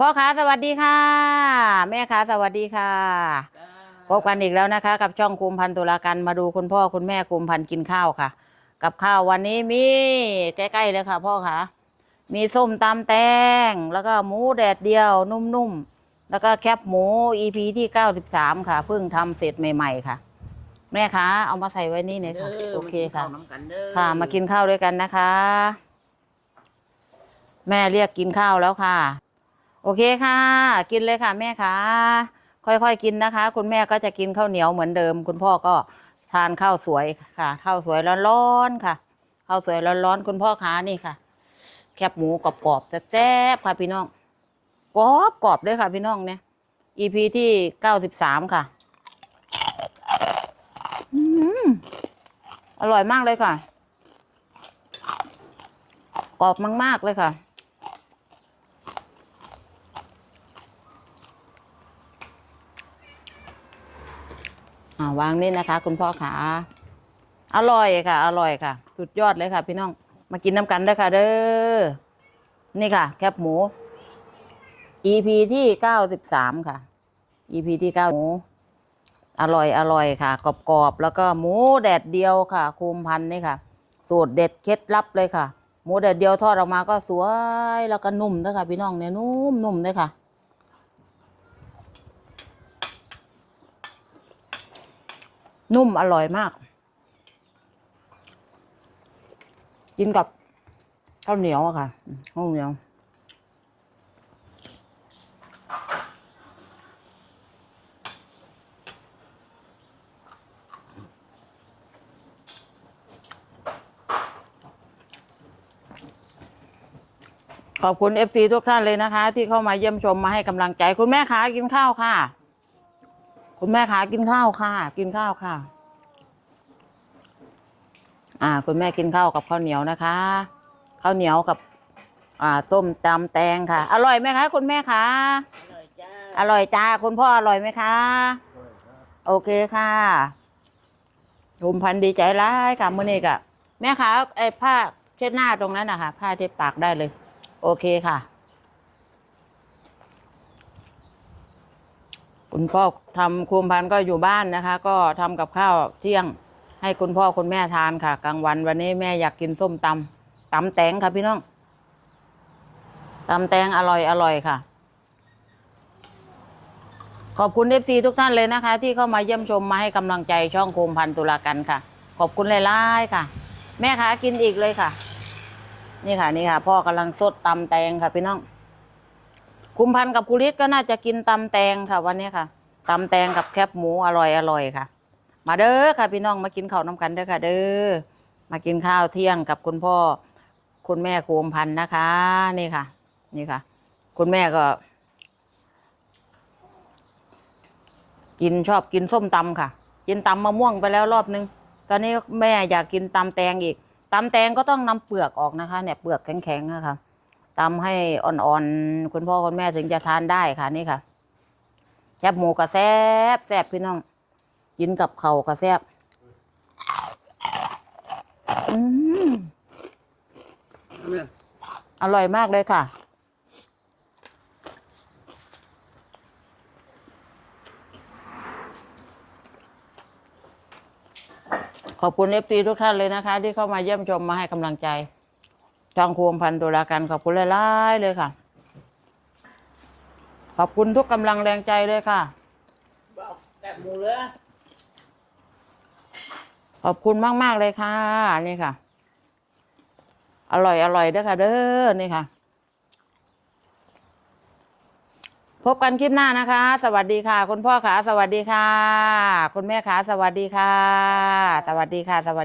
พ่อขาสวัสดีค่ะ แม่ขาสวัสดีค่ะพบกันอีกแล้วนะคะ กับช่องคุมพันตุลากันมาดูคุณพ่อคุณแม่คุมพันกินข้าวค่ะ กับข้าววันนี้มีใกล้ๆเลยค่ะ พ่อขามีส้มตำแตงแล้วก็หมูแดดเดียวนุ่มๆแล้วก็แคบหมู EP ที่เก้าสิบสามค่ะเพิ่งทำเสร็จใหม่ ๆค่ะ แม่คะเอามาใส่ไว้นี่เลยค่ะโอเคค่ะมากินข้าวน้ำกันเด้อค่ะ มากินข้าวด้วยกันนะคะ แม่เรียกกินข้าวแล้วค่ะ โอเคค่ะ กินเลยค่ะแม่ค่ะ ค่อยๆกินนะคะ คุณแม่ก็จะกินข้าวเหนียวเหมือนเดิม คุณพ่อก็ทานข้าวสวยค่ะข้าวสวยร้อนๆค่ะข้าวสวยร้อนๆคุณพ่อขานี่ค่ะ แคบหมูกรอบๆแซ่บๆค่ะพี่น้องกรอบกรอบด้วยค่ะพี่น้องเนี่ย EP ที่เก้าสิบสามค่ะอร่อยมากเลยค่ะ กรอบมาก ๆ เลยค่ะาวางนี่นะคะ คุณพ่อขาอร่อยค่ะ อร่อยค่ะ สุดยอดเลยค่ะ พี่น้องมากินน้ำกันได้ค่ะ เด้อนี่ค่ะ แคบหมู EP ที่เก้าสิบสามค่ะ EP ที่เก้าหมูอร่อยอร่อยค่ะกรอบๆแล้วก็หมูแดดเดียวค่ะคุมพันนี่ค่ะ สูตรเด็ดเคล็ดลับเลยค่ะ หมูแดดเดียวทอดออกมาก็สวยแล้วก็นุ่มด้วยค่ะ พี่น้องเนี่ยนุ่มนุ่มด้วยค่ะ นุ่มอร่อยมาก กินกับข้าวเหนียวอะค่ะข้าวเหนียวขอบคุณเอฟซีทุกท่านเลยนะคะ ที่เข้ามาเยี่ยมชมมาให้กำลังใจคุณแม่ขากินข้าวค่ะ คุณแม่ขากินข้าวค่ะ กินข้าวค่ะ อ่า คุณแม่กินข้าวกับข้าวเหนียวนะคะข้าวเหนียวกับ อ่าต้มตำแตงค่ะ อร่อยไหมคะ คุณแม่คะอร่อยจ้าอร่อยจ้าคุณพ่ออร่อยไหมคะ โอเคค่ะภูมิพันธุ์ดีใจร้ายค่ะมื่อนี้กะแม่คะไอ้ผ้าเช็ดหน้าตรงนั้นนะคะผ้าเช็ดปากได้เลย โอเคค่ะ คุณพ่อทำคุมพันก็อยู่บ้านนะคะ ก็ทำกับข้าวเที่ยงให้คุณพ่อคุณแม่ทานค่ะ กลางวันวันนี้แม่อยากกินส้มตำตำแตงค่ะพี่น้องตำแตงอร่อยอร่อยค่ะ ขอบคุณเอฟซีทุกท่านเลยนะคะ ที่เข้ามาเยี่ยมชมมาให้กำลังใจช่องโคมพันตุลากันค่ะ ขอบคุณหลายๆค่ะ แม่คะกินอีกเลยค่ะ นี่ค่ะนี่ค่ะ พ่อกำลังสดตำแตงค่ะพี่น้อง คุมพันกับกุลิศก็น่าจะกินตำแตงค่ะ วันนี้ค่ะตำแตงกับแคบหมูอร่อยอร่อยค่ะ มาเด้อค่ะ พี่น้องมากินข้าวน้ำกันเด้อค่ะ เด้อมากินข้าวเที่ยงกับคุณพ่อ คุณแม่คุมพันนะคะ นี่ค่ะ นี่ค่ะ คุณแม่ก็ กินชอบกินส้มตำค่ะ กินตำมะม่วงไปแล้วรอบนึง ตอนนี้แม่อยากกินตำแตงอีกตำแตงก็ต้องนำเปลือกออกนะคะ เนี่ยเปลือกแข็งๆนะคะ ตำให้อ่อนๆ คุณพ่อคุณแม่ถึงจะทานได้ค่ะนี่ค่ะ แคบหมูกระแซบแซบพี่น้อง กินกับเข่ากระแซบอืมอร่อยมากเลยค่ะ ขอบคุณเอฟซีทุกท่านเลยนะคะ ที่เข้ามาเยี่ยมชมมาให้กำลังใจ ช่องควมพันตุลากันขอบคุณหลายๆเลยค่ะ ขอบคุณทุกกำลังแรงใจเลยค่ะบอกแกะหมูเลยขอบคุณมากๆเลยค่ะ นี่ค่ะ อร่อยอร่อยเด้อค่ะ เด้อนี่ค่ะ พบกันคลิปหน้านะคะ สวัสดีค่ะ คุณพ่อขาสวัสดีค่ะ คุณแม่ขาสวัสดีค่ะ สวัสดีค่ะ สวัสดี